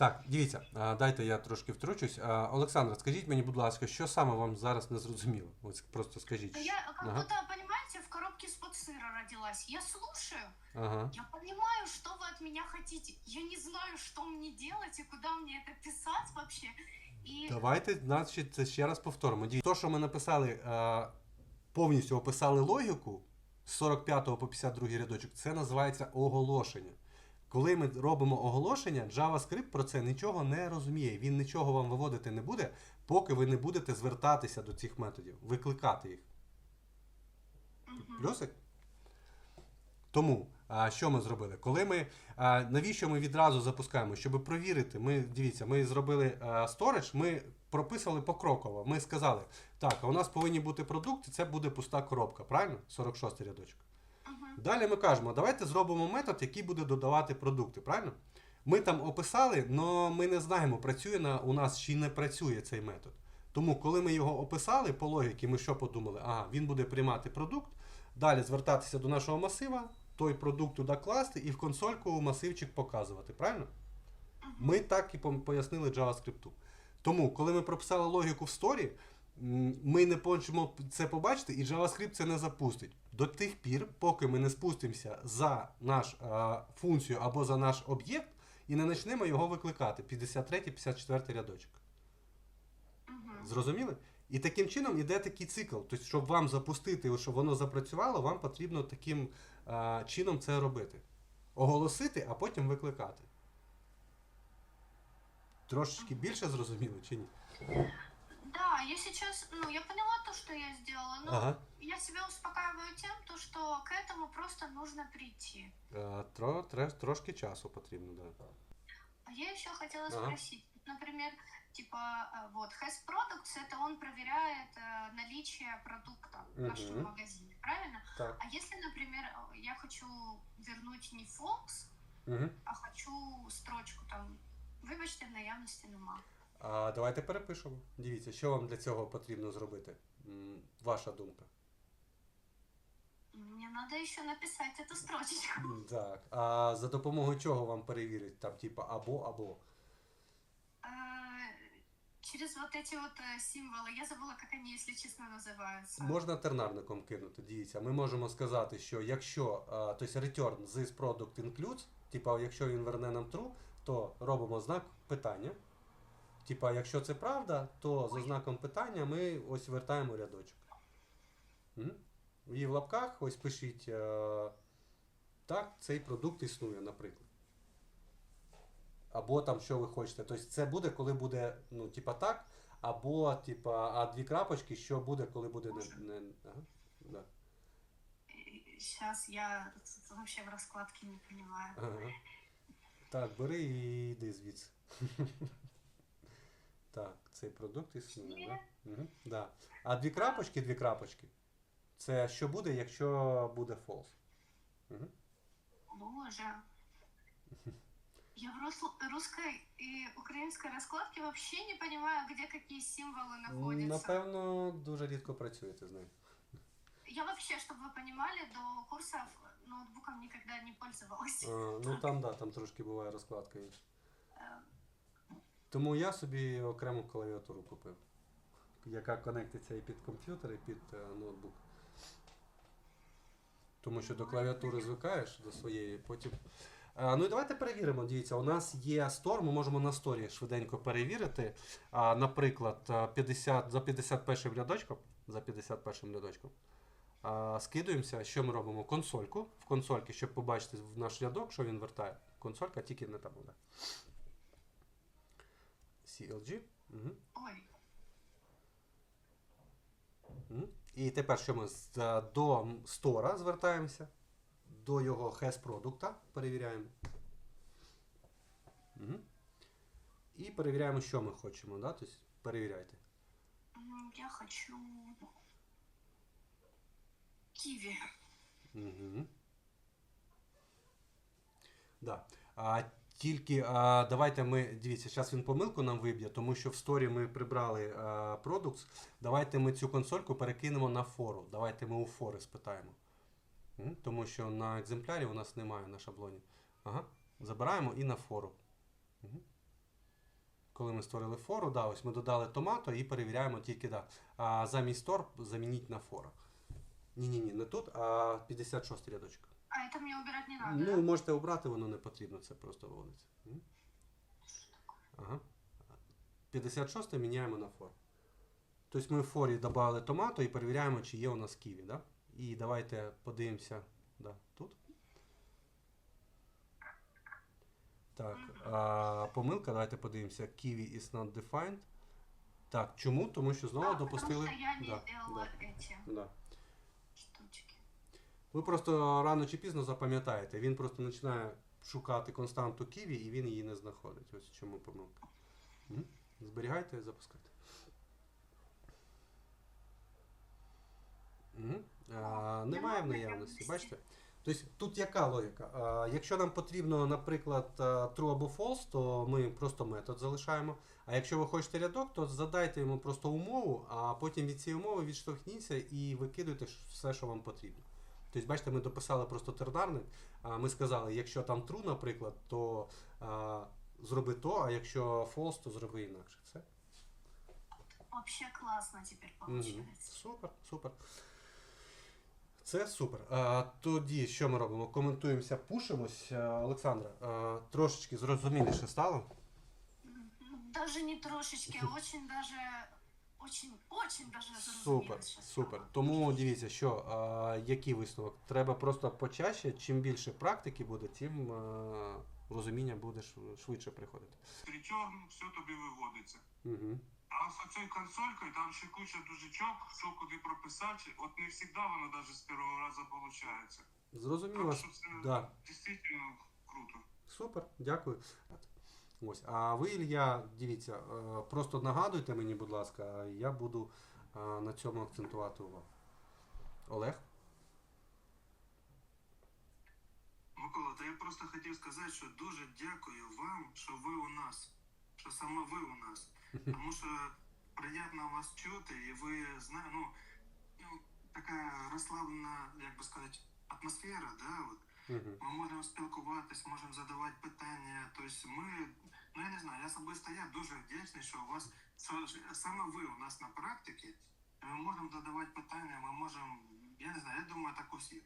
Так, дивіться, а, дайте я трошки втручусь. А, Олександра, скажіть мені, будь ласка, що саме вам зараз не зрозуміло? Ось просто скажіть. Да я как Ага. будто, понимаете, в коробке из-под сыра родилась. Я слушаю, Ага. я понимаю, что вы от меня хотите. Я не знаю, что мне делать и куда мне это писать вообще. И Давайте, значить, це ще раз повторимо. Дивіться, то, що ми написали, е, повністю описали логіку з 45 по 52 рядочок, це називається оголошення. Коли ми робимо оголошення, JavaScript про це нічого не розуміє. Він нічого вам виводити не буде, поки ви не будете звертатися до цих методів, викликати їх. Плюсик? Тому, а, що ми зробили? Коли ми, навіщо ми відразу запускаємо? Щоб провірити, ми, дивіться, ми зробили storage, ми прописали покроково. Ми сказали, так, а у нас повинні бути продукти, це буде пуста коробка, правильно? 46 рядочок. Далі ми кажемо, давайте зробимо метод, який буде додавати продукти, правильно? Ми там описали, але ми не знаємо, працює на, у нас чи не працює цей метод. Тому, коли ми його описали по логіки, ми що подумали? Ага, він буде приймати продукт, далі звертатися до нашого масива, той продукт туди класти і в консольку масивчик показувати, правильно? Ми так і пояснили JavaScript. Тому, коли ми прописали логіку в сторі, ми не хочемо це побачити, і JavaScript це не запустить. До тих пір, поки ми не спустимося за наш а, функцію або за наш об'єкт і не почнемо його викликати. 53-54 рядочок. Зрозуміли? І таким чином іде такий цикл. Тобто, щоб вам запустити, щоб воно запрацювало, вам потрібно таким а, чином це робити. Оголосити, а потім викликати. Трошечки більше зрозуміло чи ні? Да, я сейчас, ну, я поняла то, что я сделала, но Ага. я себя успокаиваю тем, то, что к этому просто нужно прийти. Е, Тро, тре- трошки часу потрібно, да. А я еще хотела Ага. спросить, например, типа, э, вот, has products, это он проверяет э, наличие продукта в нашем Мгм. магазине, правильно? Так. А если, например, э, я хочу вернуть не false, Угу. а хочу строчку там, вибачте, в наявності нема. А давайте перепишемо. Дивіться, що вам для цього потрібно зробити? М, Ваша думка. Мне надо еще написать эту строчечку. М, Так. А за допомогою чого вам перевірять? Там, типа, або, або. Э, Через вот эти вот э, символы, я забыла, как они, если честно, называются. Можна тернарником кинути. Дивіться, ми можемо сказати, що якщо а, тобто return this product includes, типа, якщо він верне нам true, то робимо знак питання. Типа, якщо це правда, то за знаком питання ми ось вертаємо рядочок. Мгм. І в лапках ось пишіть е, так, цей продукт існує, наприклад. Або там що ви хочете. Тобто це буде, коли буде, ну, типа так, або типа, а дві крапочки, що буде, коли буде не. не ага, да. Сейчас я вообще в раскладке не понимаю. Ага. Так, бери і йди звідси. Так, цей продукт існує, да? Угу, да. А дві крапочки, дві крапочки. Це що буде, якщо буде false. Угу. Боже. Я в рус- русской и украинской раскладке вообще не понимаю, где какие символы находятся. Напевно, дуже рідко працюєте з нею. Я вообще, чтобы вы понимали, до курсов ноутбуком никогда не пользовалась. А, ну там, да, там трошки буває розкладка інша. Тому я собі окрему клавіатуру купив, яка конектиться і під комп'ютер, і під е, ноутбук. Тому що до клавіатури звикаєш до своєї, потім. Е, ну і давайте перевіримо. Дивіться, у нас є стор, ми можемо на сторі швиденько перевірити. А, наприклад, е, 50, за 51 рядочком, за 51 рядочком. А, скидуємося, що ми робимо? Консольку. В консольки, щоб побачити в наш рядок, що він вертає. Консолька тільки не там буде. CLG. Угу. Ой. І тепер що ми з- е, до стора звертаємося, до його has продукта перевіряємо. Мгм. І перевіряємо, що ми хочемо. Да? Тобто перевіряйте. м, я хочу киви. Угу. Да. А, тільки а, давайте ми. Дивіться, зараз він помилку нам виб'є, тому що в сторі ми прибрали а, products. Давайте ми цю консольку перекинемо на фору. Давайте ми у фори спитаємо. Тому що на екземплярі у нас немає на шаблоні. Ага. Забираємо і на фору. Коли ми створили фору, да, ось ми додали томато і перевіряємо тільки да. А замість тор замініть на фора. Ні-ні-ні, не тут, а 56 рядочок. А это мне убирать не надо, Ну, да? можете обрати, воно не потрібно, це просто вводиться. М? Ага. 56 міняємо на фор. Тобто ми в форі додали томато і перевіряємо, чи є у нас ківі. Да? І давайте подивимося да, тут. Так, а, помилка, давайте подивимося. Kiwi is not defined. Так, чому? Тому що знову А, допустили. Потому что я не Да, сделала да, эти да. Ви просто рано чи пізно запам'ятаєте. Він просто починає шукати константу ківі і він її не знаходить. Ось чому помилка. Зберігайте і запускайте. А, немає в наявності, бачите? Тобто тут яка логіка? А, якщо нам потрібно, наприклад, true або false, то ми просто метод залишаємо. А якщо ви хочете рядок, то задайте йому просто умову, а потім від цієї умови відштовхніться і викидуйте все, що вам потрібно. Тобто, бачите, ми дописали просто тернарник, а ми сказали, якщо там true, наприклад, то а, зроби то, а якщо false, то зроби інакше. Все. Вообще классно теперь Мгм. Супер, супер. Це супер. А, тоді що ми робимо? Коментуємося, пушимось. А, Олександра, а, трошечки зрозуміліше стало. Даже не трошечки, а очень даже, очень, очень даже Супер, супер. Тому дивіться, що а, який висновок? Треба просто почаще. Чим більше практики буде, тим а, розуміння буде шв- швидше приходити. Причому все тобі виводиться. Угу. А з цією консолькою там ще куча дужечок, що куди прописати. От не завжди воно навіть з першого разу виходить. Зрозуміло. Так що це Да. дійсно круто. Супер, дякую. Ось, а ви, Ілля, дивіться, е, просто нагадуйте мені, будь ласка, я буду е, на цьому акцентувати увагу. Олег? Микола, та я просто хотів сказати, що дуже дякую вам, що ви у нас, що саме ви у нас. Тому що приємно вас чути, і ви знаєте, ну, ну така розслаблена, як би сказати, атмосфера, да, от. Ми можемо спілкуватись, можемо задавати питання. Тобто ми, ну я не знаю, я особисто я дуже вдячний, що у вас що саме ви у нас на практиці. Ми можемо задавати питання, ми можемо, я не знаю, я думаю, так усі.